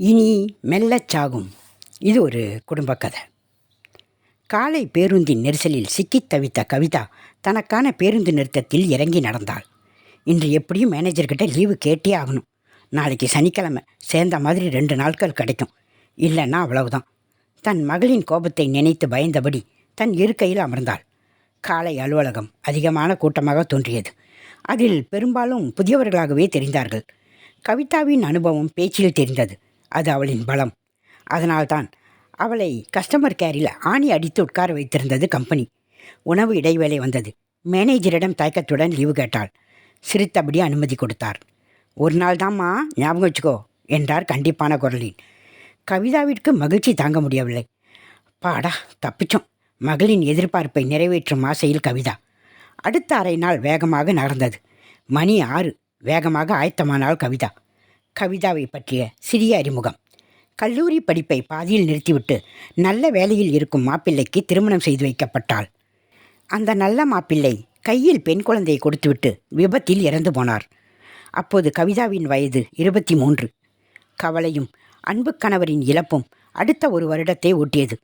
இனி மெல்லச் சாகும். இது ஒரு குடும்ப கதை. காலை பேருந்தின் நெரிசலில் சிக்கித் தவித்த கவிதா தனக்கான பேருந்து நிறுத்தத்தில் இறங்கி நடந்தாள். இன்று எப்படியும் மேனேஜர்கிட்ட லீவு கேட்டே ஆகணும். நாளைக்கு சனிக்கிழமை சேர்ந்த மாதிரி ரெண்டு நாட்கள் கிடைக்கும். இல்லைன்னா அவ்வளவுதான். தன் மகளின் கோபத்தை நினைத்து பயந்தபடி தன் இருக்கையில் அமர்ந்தாள். காலை அலுவலகம் அதிகமான கூட்டமாக தோன்றியது. அதில் பெரும்பாலும் புதியவர்களாகவே தெரிந்தார்கள். கவிதாவின் அனுபவம் பேச்சில் தெரிந்தது. அது அவளின் பலம். அதனால்தான் அவளை கஸ்டமர் கேரில் ஆணி அடித்து உட்கார வைத்திருந்தது கம்பெனி உணவு இடைவேளை வந்தது. மேனேஜரிடம் தயக்கத்துடன் லீவு கேட்டாள். சிரித்தபடி அனுமதி கொடுத்தார். ஒரு நாள் தாம்மா ஞாபகம் வச்சுக்கோ என்றார் கண்டிப்பான குரலில். கவிதாவிற்கு மகிழ்ச்சி தாங்க முடியவில்லை. பாடா தப்பிச்சோம். மகளின் எதிர்பார்ப்பை நிறைவேற்றும் ஆசையில் கவிதா. அடுத்த அரை நாள் வேகமாக நடந்தது. மணி ஆறு. வேகமாக ஆயத்தமானாள் கவிதா. கவிதாவை பற்றிய சிறிய அறிமுகம். கல்லூரி படிப்பை பாதியில் நிறுத்திவிட்டு நல்ல வேலையில் இருக்கும் மாப்பிள்ளைக்கு திருமணம் செய்து வைக்கப்பட்டாள். அந்த நல்ல மாப்பிள்ளை கையில் பெண் குழந்தையை கொடுத்துவிட்டு விபத்தில் இறந்து போனார். அப்போது கவிதாவின் வயது இருபத்தி மூன்று கவலையும் அன்பு கணவரின் இழப்பும் அடுத்த ஒரு வருடத்தை ஓட்டியது.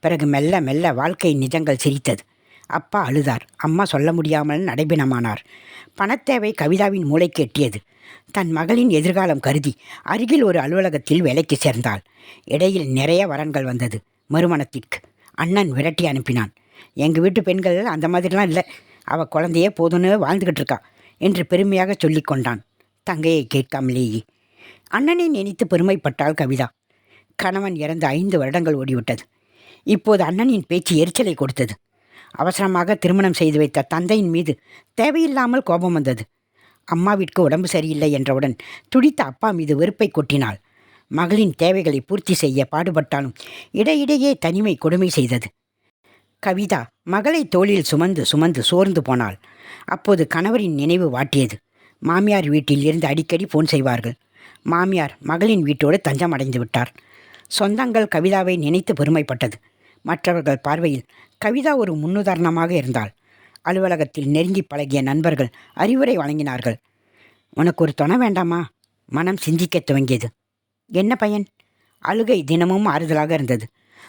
பிறகு மெல்ல மெல்ல வாழ்க்கை நிஜங்கள் சிரித்தது. அப்பா அழுதார். அம்மா சொல்ல முடியாமல் நடைபெணமானார் பணத்தேவை கவிதாவின் மூளைக்கு எட்டியது. தன் மகளின் எதிர்காலம் கருதி அருகில் ஒரு அலுவலகத்தில் வேலைக்கு சேர்ந்தாள். இடையில் நிறைய வரன்கள் வந்தது. மறுமணத்திற்கு அண்ணன் விரட்டி அனுப்பினான். எங்கள் வீட்டு பெண்கள் அந்த மாதிரிலாம் இல்லை. அவள் குழந்தையே போதும்னு வாழ்ந்துக்கிட்டு இருக்கா என்று பெருமையாக சொல்லிக் கொண்டான். தங்கையை கேட்காமலேயே. அண்ணனை நினைத்து பெருமைப்பட்டாள் கவிதா. கணவன் இறந்து ஐந்து வருடங்கள் ஓடிவிட்டது. இப்போது அண்ணனின் பேச்சு எரிச்சலை கொடுத்தது. அவசரமாக திருமணம் செய்து வைத்த தந்தையின் மீது தேவையில்லாமல் கோபம் வந்தது. அம்மாவிற்கு உடம்பு சரியில்லை என்றவுடன் துடித்த அப்பா மீது வெறுப்பை கொட்டினாள். மகளின் தேவைகளை பூர்த்தி செய்ய பாடுபட்டாலும் இடையிடையே தனிமை கொடுமை செய்தது. கவிதா மகளை தோளில் சுமந்து சுமந்து சோர்ந்து போனாள். அப்போது கணவரின் நினைவு வாட்டியது. மாமியார் வீட்டில் இருந்து அடிக்கடி ஃபோன் செய்வார்கள். மாமியார் மகளின் வீட்டோடு தஞ்சம் அடைந்து விட்டார். சொந்தங்கள் கவிதாவை நினைத்து பெருமைப்பட்டது. மற்றவர்கள் பார்வையில் கவிதா ஒரு முன்னுதாரணமாக இருந்தாள். அலுவலகத்தில் நெருங்கி பழகிய நண்பர்கள் அறிவுரை வழங்கினார்கள். உனக்கு ஒரு துணை வேண்டாமா? மனம் சிந்திக்க துவங்கியது. என்ன பயன்? அழுகை தினமும் ஆறுதலாக இருந்தது.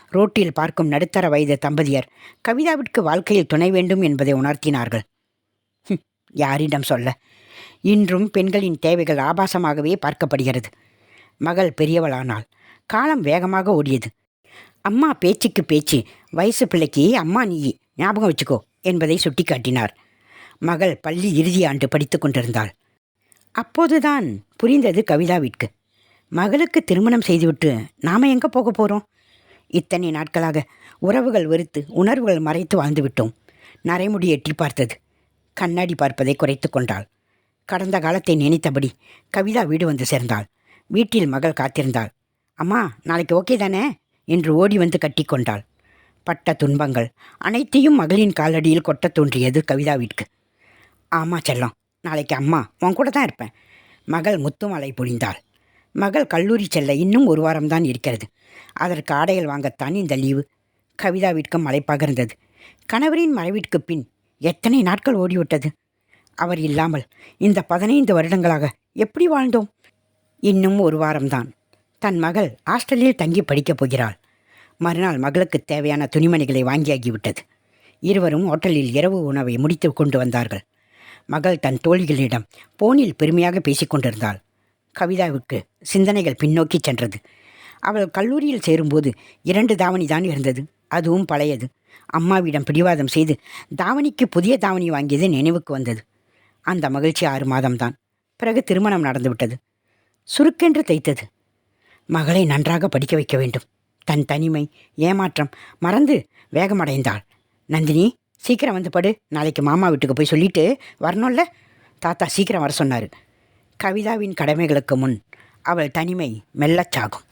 ரோட்டில் பார்க்கும் நடுத்தர வயது தம்பதியர் கவிதாவிற்கு வாழ்க்கையில் துணை வேண்டும் என்பதை உணர்த்தினார்கள். யாரிடம் சொல்ல? இன்றும் பெண்களின் தேவைகள் ஆபாசமாகவே பார்க்கப்படுகிறது. மகள் பெரியவளானால் காலம் வேகமாக ஓடியது. அம்மா பேச்சுக்கு பேச்சு வயசு பிள்ளைக்கு அம்மா நீ ஞாபகம் வச்சுக்கோ. என்பதை சுட்டிக்காட்டினார். மகள் பள்ளி இறுதி ஆண்டு படித்து கொண்டிருந்தாள். அப்போதுதான் புரிந்தது கவிதாவிற்கு. மகளுக்கு திருமணம் செய்துவிட்டு நாம் எங்கே போக போகிறோம் இத்தனை நாட்களாக உறவுகள் வெறுத்து உணர்வுகள் மறைத்து வாழ்ந்துவிட்டோம். நரைமுடி எட்டி பார்த்தது. கண்ணாடி பார்ப்பதை குறைத்து கொண்டாள். கடந்த காலத்தை நினைத்தபடி கவிதா வீடு வந்து சேர்ந்தாள். வீட்டில் மகள் காத்திருந்தாள். அம்மா நாளைக்கு ஓகே தானே? என்று ஓடி வந்து கட்டிக்கொண்டாள் பட்ட துன்பங்கள் அனைத்தையும் மகளின் காலடியில் கொட்டத் தோன்றியது கவிதாவிற்கு ஆமா செல்லம் நாளைக்கு அம்மா உன் கூட தான் இருப்பேன். மகள் முத்துமலை பொழிந்தாள். மகள் கல்லூரி செல்ல இன்னும் ஒரு வாரம்தான் இருக்கிறது. அதற்கு ஆடைகள் வாங்கத்தான் இந்த லீவு. கவிதாவிற்கும் மலைப்பாக இருந்தது. கணவரின் மறைவிற்கு பின் எத்தனை நாட்கள் ஓடிவிட்டது? அவர் இல்லாமல் இந்த பதினைந்து வருடங்களாக எப்படி வாழ்ந்தோம்? இன்னும் ஒரு வாரம்தான். தன் மகள் ஹாஸ்டலில் தங்கி படிக்கப் போகிறாள். மறுநாள் மகளுக்கு தேவையான துணிமணிகளை வாங்கியாகிவிட்டது. இருவரும் ஹோட்டலில் இரவு உணவை முடித்து கொண்டு வந்தார்கள். மகள் தன் தோழிகளிடம் போனில் பெருமையாக பேசிக்கொண்டிருந்தாள் கவிதாவுக்கு சிந்தனைகள் பின்னோக்கி சென்றது. அவள் கல்லூரியில் சேரும்போது இரண்டு தாவணி தான் இருந்தது. அதுவும் பழையது. அம்மாவிடம் பிடிவாதம் செய்து தாவணிக்கு புதிய தாவணி வாங்கியது நினைவுக்கு வந்தது. அந்த மகிழ்ச்சி ஆறு மாதம்தான். பிறகு திருமணம் நடந்துவிட்டது. சுருக்கென்று தைத்தது. மகளை நன்றாக படிக்க வைக்க வேண்டும். தன் தனிமை ஏமாற்றம் மறந்து வேகமடைந்தாள். நந்தினி சீக்கிரம் வந்து படு. நாளைக்கு மாமா வீட்டுக்கு போய் சொல்லிட்டு வரணும்ல? தாத்தா சீக்கிரம் வர சொன்னார். கவிதாவின் கடமைகளுக்கு முன் அவள் தனிமை மெல்லச்சாகும்